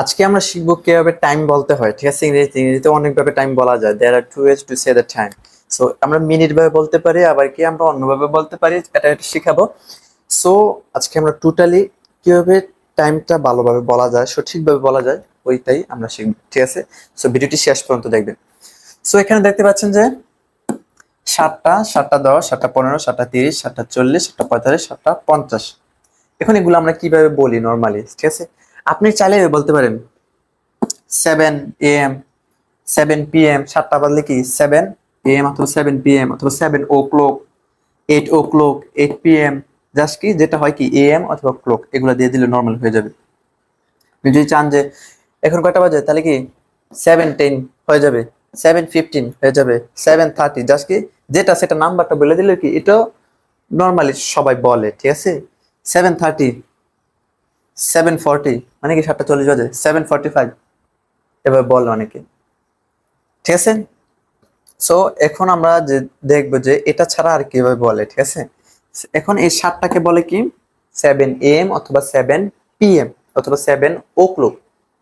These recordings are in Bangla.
আজকে আমরা শিখব কীভাবে টাইম বলতে হয়, ঠিক আছে? ইংরেজিতে ইংরেজিতে অনেকভাবে টাইম বলা যায়। There are two ways to say the time so আমরা মিনিট ভাবে বলতে পারি, আবার কি আমরা অন্যভাবে বলতে পারি, এটা এটা শিখাবো। সো আজকে আমরা টোটালি কীভাবে টাইমটা ভালোভাবে বলা যায়, সঠিকভাবে বলা যায়, ওইটাই আমরা শিখব, ঠিক আছে? সো ভিডিওটি শেষ পর্যন্ত দেখবেন। সো এখানে দেখতে পাচ্ছেন যে সাতটা সাতটা দশ, সাতটা পনেরো, সাতটা তিরিশ, সাতটা চল্লিশ, সাতটা পঁয়তাল্লিশ, সাতটা পঞ্চাশ। এখন এগুলো আমরা কীভাবে বলি নর্মালি ঠিক আছে? আপনি চাইলে বলতে পারেন seven A M seven P M সাতটা বাজলে কি সেভেন এ এম অথবা সেভেন পি এম অথবা seven o'clock eight o'clock eight P M just কি, যেটা হয় কি এ এম অথবা ক্লোক এগুলো দিয়ে দিলে নর্মাল হয়ে যাবে। যদি চান যে এখন কয়টা বাজে, তাহলে কি সেভেন টেন হয়ে যাবে সেভেন ফিফটিন হয়ে যাবে সেভেন থার্টি জাস্ট কি, যেটা সেটা নাম্বারটা বলে দিলে কি, এটাও নর্মালি সবাই বলে, ঠিক আছে? সেভেন থার্টি সেভেন ফর্টি মানে কি সাতটা চল্লিশ বাজে? সেভেন ফর্টি ফাইভ এভাবে বলে অনেকে। ঠিক আছে? সো এখন আমরা যে দেখব যে এটা ছাড়া আর কীভাবে বলে, ঠিক আছে? এখন এই সাতটাকে বলে কি? সেভেন এম অথবা সেভেন পিএম অথবা সেভেন ও ক্লোক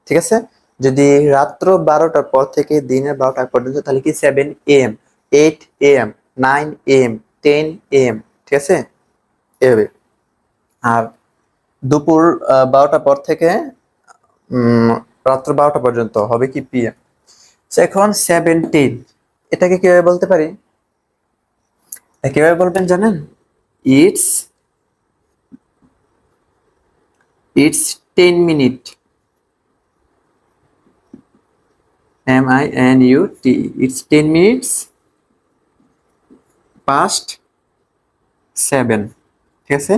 ঠিক আছে? যদি রাত্র বারোটার পর থেকে, দিনের বারোটা পর্যন্ত, তাহলে কি seven M eight M nine M ten M ঠিক আছে? এভাবে। আর দুপুর বারোটা পর থেকে রাত্র বারোটা পর্যন্ত হবে কি পিএম এখন সেভেন্টিন এটাকে কীভাবে বলতে পারি? কীভাবে বলবেন জানেন? It's it's ten minute M I N U T it's ten minutes past seven ঠিক আছে?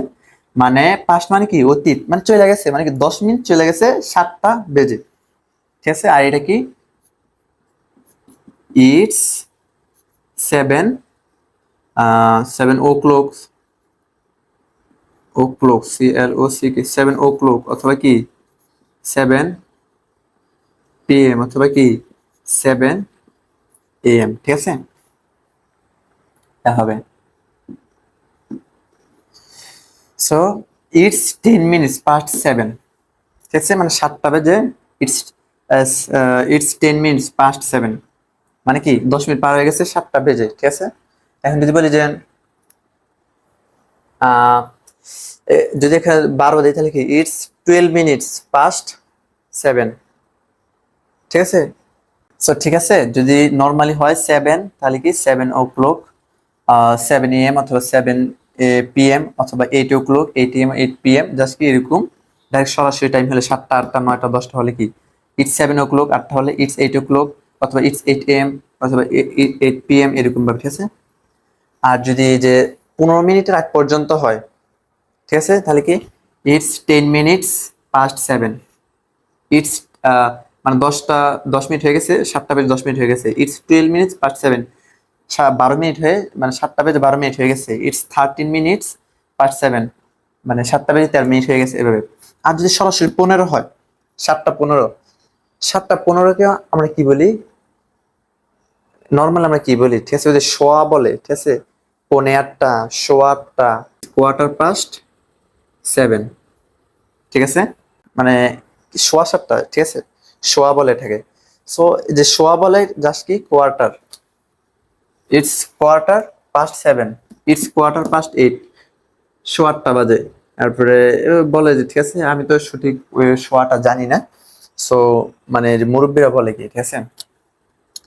মানে পাস্ট মানে কি? অতীত। মানে চলে গেছে মানে কি দশ মিনিট চলে গেছে সাতটা বেজে। ঠিক আছে? আর এটা কি? It's seven seven o'clock o'clock C L O C কি সেভেন ও ক্লোক অথবা কি? সেভেন পি এম অথবা কি? সেভেন এম ঠিক আছে? হবে। So it's ten minutes past seven ঠিক আছে? মানে সাতটা বেজে it's it's ten minutes past seven মানে কি? দশ মিনিট পার হয়ে গেছে, সাতটা বেজে, ঠিক আছে? এখন যদি বলি যে যদি এখানে বারো দিই তাহলে কি? It's twelve minutes past seven ঠিক আছে? সো ঠিক আছে? যদি নর্মালি হয় সেভেন তাহলে কি? Seven o'clock seven M অথবা সেভেন পিএম অথবা eight o'clock eight M eight PM just কি এরকম? ডাইরেক্ট সরাসরি টাইম হলে সাতটা, আটটা, নয়টা, দশটা হলে কি? ইটস সেভেন ও ক্লক আটটা হলে ইটস এইট ও ক্লক অথবা ইটস এইট এম অথবা এইট পিএম এরকম ভাবে, ঠিক আছে? আর যদি যে পনেরো মিনিটের আগ পর্যন্ত হয়, ঠিক আছে? তাহলে কি? It's ten minutes past seven it's মানে দশটা, দশ মিনিট হয়ে গেছে, সাতটা বেজে দশ মিনিট হয়ে গেছে। It's twelve minutes past seven বারো মিনিট হয়ে মানে সাতটা বেজে বারো মিনিট হয়ে গেছে। It's thirteen minutes past seven মানে সাতটা বেজে তেরো মিনিট হয়ে গেছে এভাবে। আর যদি সরাসরি পনেরো হয়, সাতটা পনেরো। সাতটা পনেরোকে আমরা কি বলি? নর্মাল আমরা কি বলি? ঠিক আছে, ওই যে শোয়া বলে, ঠিক আছে? পনে আটটা, শোয়া আটটা কোয়ার্টার পাস্ট সেভেন ঠিক আছে? মানে শোয়া সাতটা, ঠিক আছে? শোয়া বলে থাকে সো যে শোয়া বলে জাস্ট কি? Quarter it's quarter past seven it's quarter past eight শোয়ারটা বাজে। তারপরে বলে যে, ঠিক আছে, আমি তো সঠিক শোয়াটা জানি না। সো মানে মুরব্বীরা বলে কি, ঠিক আছে?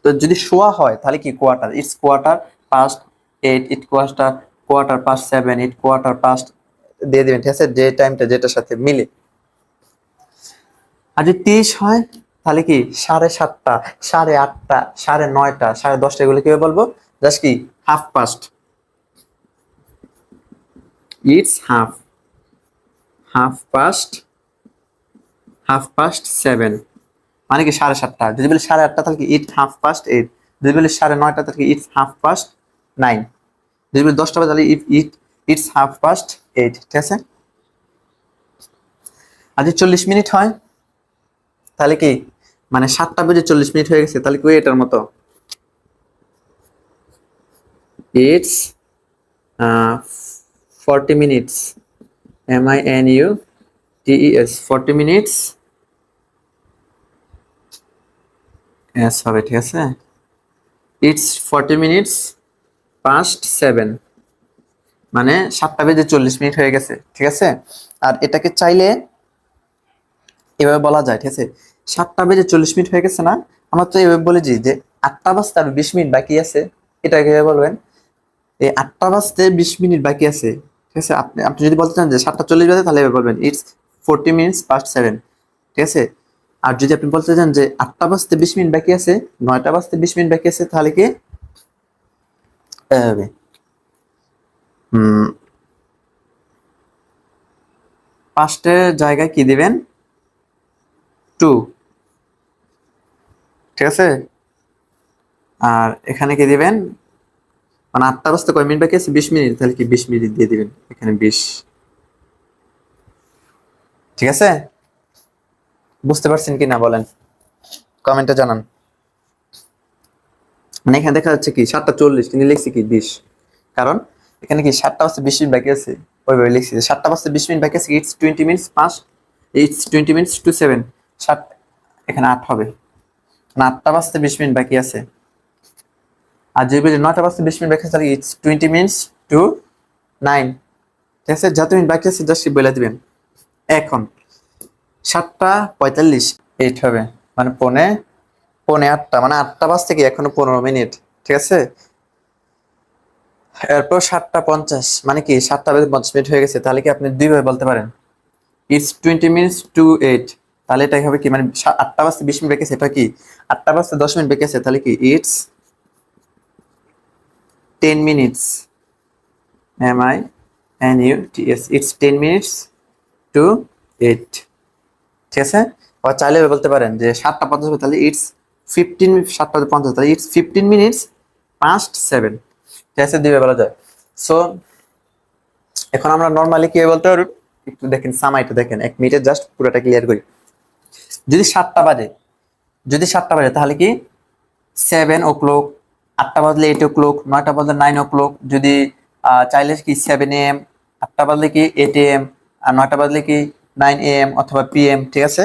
তো যদি শোয়া হয়, তাহলে কি quarter it's quarter past eight it quarter quarter past seven it quarter past দিয়ে দিবেন, ঠিক আছে? যে টাইমটা যেটার সাথে মিলে। আর যদি তিরিশ হয়, তাহলে কি? সাড়ে সাতটা, সাড়ে আটটা, সাড়ে নয়টা, সাড়ে দশটা, এগুলো কীভাবে বলব? জাস্ট কি? Half past it's half half past half past seven মানে কি সাড়ে সাতটা? যদি বলি সাড়ে আটটা, তাহলে কি ইট হাফ পাস্ট এইট যদি বলি সাড়ে নয়টা, তাহলে কি ইটস হাফ পাস্ট নাইন যদি বলি দশটা বাজে তাহলে it it it's half past eight ঠিক আছে? আর যদি চল্লিশ মিনিট হয়, তাহলে কি? মানে সাতটা বেজে চল্লিশ মিনিট হয়ে গেছে, তাহলে কি এটার মতো? It's forty minutes M I N U T E S forty minutes S হবে, ঠিক আছে? It's forty minutes past seven মানে সাতটা বেজে চল্লিশ মিনিট হয়ে গেছে, ঠিক আছে? আর এটাকে চাইলে এভাবে বলা যায়, ঠিক আছে? সাতটা বেজে চল্লিশ মিনিট হয়ে গেছে না? আমরা তো এভাবে বলেছি যে আটটা বাজতে আর বিশ মিনিট বাকি আছে। এটা কীভাবে বলবেন? এই আটটা বাজতে বিশ মিনিট বাকি আছে, ঠিক আছে? আপনি আপনি যদি বলতে চান যে সাতটা চল্লিশ বাজে, তাহলে বলবেন it's forty minutes past seven ঠিক আছে? আর যদি আপনি বলতে চান যে আটটা বাজতে বিশ মিনিট বাকি আছে, নয়টা বাজতে বিশ মিনিট বাকি আছে, তাহলে কি? হবে পাঁচটের জায়গায় কি দিবেন? টু ঠিক আছে? আর এখানে কি দিবেন? মানে আটটা বাজতে কয় মিনিট বাকি আছে? বিশ মিনিট। তাহলে কি বিশ মিনিট দিয়ে দিবেন? এখানে বিশ। ঠিক আছে? বুঝতে পারছেন কি না বলেন? কমেন্টে জানান। মানে এখানে দেখা যাচ্ছে কি, সাতটা চল্লিশ। কিন্তু লিখছি কি বিশ? কারণ এখানে কি সাতটা বাজতে বিশ মিনিট বাকি আছে? ওইভাবে লিখছি। সাতটা বাজতে বিশ মিনিট বাকি আছে ইটস টোয়েন্টি মিনিটস পাঁচ it's twenty minutes to seven সাত এখানে আট হবে। মানে আটটা বাজতে বিশ মিনিট বাকি আছে। আর যে বলি নয়টা বাজতে বিশ মিনিট বাকি আছে it's twenty minutes to nine ঠিক আছে? যত মিনিট বাকি আছে জাস্ট বলে দিবেন। এখন, সাতটা পঁয়তাল্লিশ এইট হবে। মানে পনে পনে আটটা। মানে আটটা বাজ থেকে এখনও পনেরো মিনিট। ঠিক আছে? এরপর সাতটা পঞ্চাশ। মানে কি, সাতটা বেজে পঞ্চাশ মিনিট হয়ে গেছে। তাহলে কি আপনি দুইভাবে বলতে পারেন? It's twenty minutes to eight তাহলে এটাই হবে কি? মানে আটটা বাজতে বিশ মিনিট বেঁকে এটা কি? আটটা বাজতে দশ মিনিট বেঁকে তাহলে কি? It's ten minutes M I N U T S it's ten minutes to eight ঠিক আছে? আবার চাইলে বলতে পারেন যে সাতটা পঞ্চাশ তাহলে ইটস ফিফটিন সাতটা পঞ্চাশ, তাহলে it's fifteen minutes past seven ঠিক আছে? দিবে বলা যায়। সো এখন আমরা নর্মালি কি বলতে পারব? একটু দেখেন সামাইটা দেখেন। এক মিনিটে জাস্ট পুরোটা ক্লিয়ার করি। যদি সাতটা বাজে, যদি সাতটা বাজে, তাহলে কি? সেভেন ও আটটা বাজলে এইট ও ক্লক নয়টা বাজলে নাইন ও ক্লক যদি চাইলে কি সেভেন এম আটটা বাজলে কি এইট এম আর নয়টা বাজলে কি নাইন এম অথবা পি এম ঠিক আছে?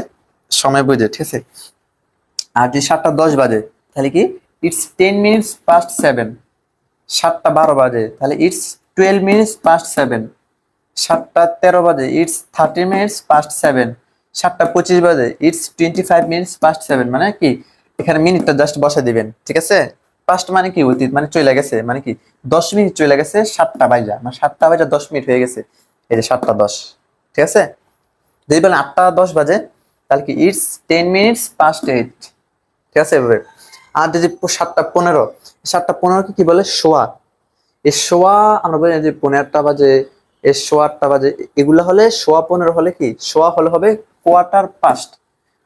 সময় বুঝে, ঠিক আছে? আর যদি সাতটা দশ বাজে, তাহলে কি it's ten minutes past seven সাতটা বারো বাজে, তাহলে it's twelve minutes past seven সাতটা তেরো বাজে it's thirty minutes past seven সাতটা পঁচিশ বাজে it's twenty five minutes past seven মানে কি? এখানে মিনিটটা জাস্ট বসে দিবেন, ঠিক আছে? পাস্ট মানে কি, অতীত মানে চলে গেছে মানে কি, দশ মিনিট চলে গেছে, সাতটা বাইজা মানে সাতটা বাইজা দশ মিনিট হয়ে গেছে, এই যে সাতটা দশ, ঠিক আছে? যদি বলেন আটটা দশ বাজে, তাহলে কি it's ten minutes past eight ঠিক আছে এভাবে? আর যদি সাতটা পনেরো, সাতটা পনেরোকে কি বলে? শোয়া এই শোয়া আমরা বলি যে পনেরোটা বাজে এ শোয়া আটটা বাজে, এগুলো হলে শোয়া পনেরো হলে কি? শোয়া হলে হবে কোয়ার্টার পাস্ট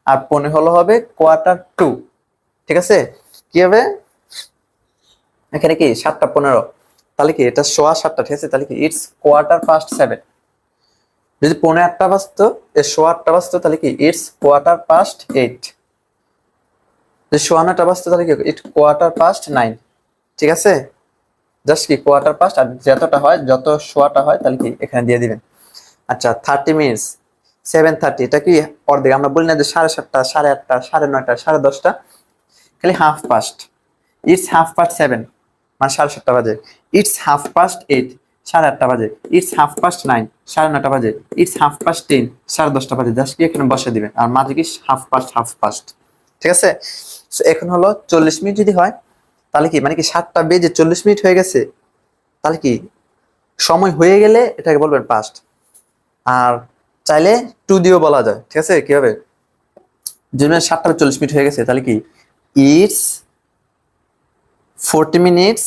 আর পনেরো হলে হবে কোয়ার্টার টু ঠিক আছে? কি হবে? এখানে কি সাতটা পনেরো? তাহলে কি এটা শোয়া সাতটা, ঠিক আছে? তাহলে কি ইটস কোয়ার্টার পাস্ট সেভেন যদি পনেরো আটটা বাজতো শোয়া আটটা বাজতো, তাহলে কি ইটস কোয়ার্টার পাস্ট এইট যদি শোয়া নটা বাজতো, তাহলে কি ইট কোয়ার্টার পাস্ট নাইন ঠিক আছে? জাস্ট কি কোয়ার্টার পাস্ট আর যতটা হয়, যত শোয়াটা হয়, তাহলে কি এখানে দিয়ে দিবেন। আচ্ছা থার্টি মিনিটস সেভেন থার্টি এটা কি অর্ধেক? আমরা বলি না যে সাড়ে সাতটা, সাড়ে আটটা, সাড়ে নয়টা, সাড়ে দশটা, খালি half past it's half past seven মানে সাড়ে সাতটা বাজে। ইটস হাফ পাস্ট এইট সাড়ে আটটা বাজে। ইটস হাফ পাস্ট নাইন সাড়ে নটা বাজে। ইটস হাফ পাস্ট টেন সাড়ে দশটা বাজে। জাস্ট কি এখানে বসে দিবেন? আর মাঝে কি হাফ পাস্ট হাফ পাস্ট ঠিক আছে? এখন হলো চল্লিশ মিনিট যদি হয়, তাহলে কি মানে কি সাতটা বেজে চল্লিশ মিনিট হয়ে গেছে? তাহলে কি সময় হয়ে গেলে এটাকে বলবেন পাস্ট আর চাইলে টু দিয়েও বলা যায়। ঠিক আছে? কি হবে? যদি সাতটা চল্লিশ মিনিট হয়ে গেছে, তাহলে কি? ইটস ফোরটি মিনিটস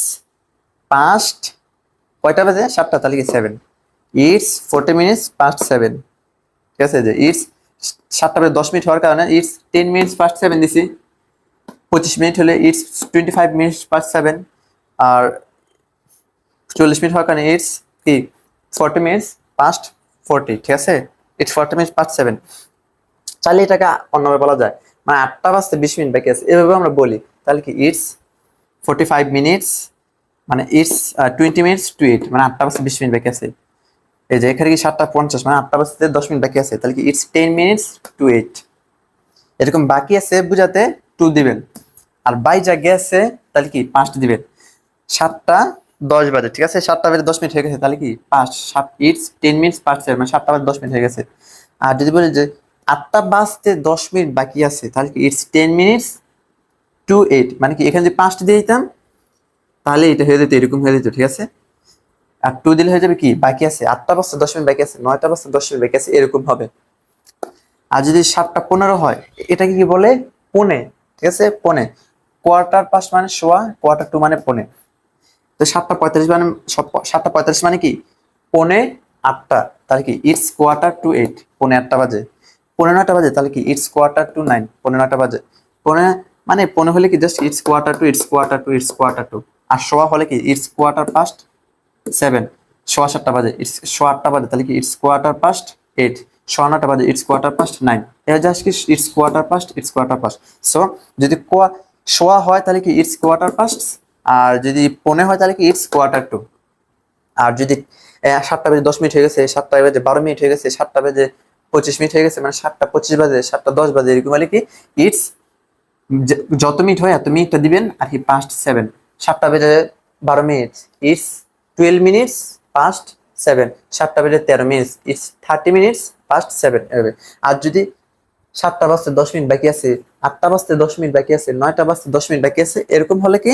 পাস্ট কয়টা বাজে? সাতটা, তাহলে কি seven it's forty minutes past seven ঠিক আছে যে ইটস সাতটা বাজে দশ মিনিট হওয়ার কারণে it's ten minutes past seven দিছি। পঁচিশ মিনিট হলে it's twenty five minutes past seven আর চল্লিশ মিনিট হওয়ার কারণে ইটস কি? Forty minutes past forty. ঠিক আছে? It's forty minutes past seven চাইলে এটাকে অন্যভাবে বলা যায়। মানে আটটা বাজতে বিশ মিনিট বাকি আছে। এভাবে আমরা বলি। তাহলে কি? ইটস ফোরটি ফাইভ মিনিটস মানে it's twenty minutes to eight মানে আটটা বাজতে বিশ মিনিট বাকি আছে। এই যে এখানে কি সাতটা পঞ্চাশ মানে আটটা বাজতে দশ মিনিট বাকি আছে, তাহলে কি it's ten minutes to eight এরকম বাকি আছে বুঝাতে টু দিবেন। আর বাই যা গেছে, তাহলে কি পাঁচটা দিবেন। সাতটা দশ বাজে, ঠিক আছে? সাতটা বাজে দশ মিনিট হয়ে গেছে, তাহলে কি পাঁচ, সাত ইটস টেন মিনিটস পাঁচ সেভেন মানে সাতটা বাজে দশ মিনিট হয়ে গেছে। আর যদি বলি যে আটটা বাজতে দশ মিনিট বাকি আছে, তাহলে কি it's ten minutes to eight মানে কি এখানে যদি পাঁচটা দিয়ে দিতাম, তাহলে এটা হয়ে যেত, এরকম হয়ে যেত, ঠিক আছে? আর টু দিলে হয়ে যাবে কি? বাকি আছে, আটটা বাজতে দশ মিনিট বাকি আছে, নয়টা বাজতে দশ মিনিট বাকি আছে, এরকম হবে। আর যদি সাতটা পনেরো হয়, এটাকে কি বলে? পনে, ঠিক আছে? পনে। কোয়ার্টার পাস মানে সোয়া কোয়ার্টার টু মানে পনে। তো সাতটা পঁয়তাল্লিশ মানে সাতটা পঁয়তাল্লিশ মানে কি? পনে আটটা, তাহলে কি? ইটস কোয়ার্টার টু এইট পনে আটটা বাজে। পনে নয়টা বাজে, তাহলে কি? ইটস কোয়ার্টার টু নাইন পনেরো নয়টা বাজে। পনে মানে পনে হলে কি just it's quarter to it's quarter to it's quarter to আর সোয়া হলে কি ইটস কোয়ার্টার পাস্ট সেভেন সোয়া সাতটা বাজে ইটস সোয়া আটটা বাজে তাহলে কি ইটস কোয়ার্টার পাস্ট এইট সোয়া নটা বাজে ইটস কোয়ার্টার পাস্ট নাইন এটা জাস্ট কি it's quarter past it's quarter past so যদি কোয়া সোয়া হয় তাহলে কি ইটস কোয়ার্টার পাস্ট আর যদি পনে হয় তাহলে কি ইটস কোয়ার্টার টু আর যদি সাতটা বেজে দশ মিনিট হয়ে গেছে সাতটা বেজে বারো মিনিট হয়ে গেছে সাতটা বেজে পঁচিশ মিনিট হয়ে গেছে মানে সাতটা পঁচিশ বাজে সাতটা দশ বাজে এরকম হলে কি ইটস যত মিনিট হয় এত মিনিটটা দিবেন, আর কি পাস্ট সেভেন সাতটা বেজে বারো minute it's twelve minutes past seven সাতটা বেজে তেরো minutes it's thirty minutes past seven এভাবে। আর যদি সাতটা বাজতে দশ মিনিট বাকি আছে, আটটা বাজতে দশ মিনিট বাকি আছে, নয়টা বাজতে দশ মিনিট বাকি আছে, এরকম হলে কি?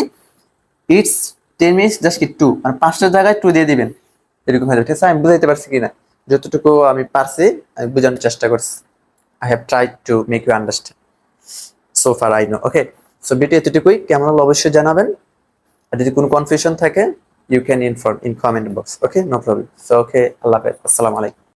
ইটস টেন মিনিটস জাস্ট কি টু মানে পাঁচটা জায়গায় টু দিয়ে দিবেন। এরকম হয়ে ঠিক আছে? আমি বুঝাইতে পারছি কিনা? যতটুকু আমি পারছি, আমি বোঝানোর চেষ্টা করছি। I have try to make you understand so far I know okay so video এতটুকুই। কেমন হলো অবশ্যই জানাবেন। আর যদি কোনো কনফিউশন থাকে you can inform in comment box okay no problem so okay আল্লাহ হাফেজ। আসসালামু আলাইকুম।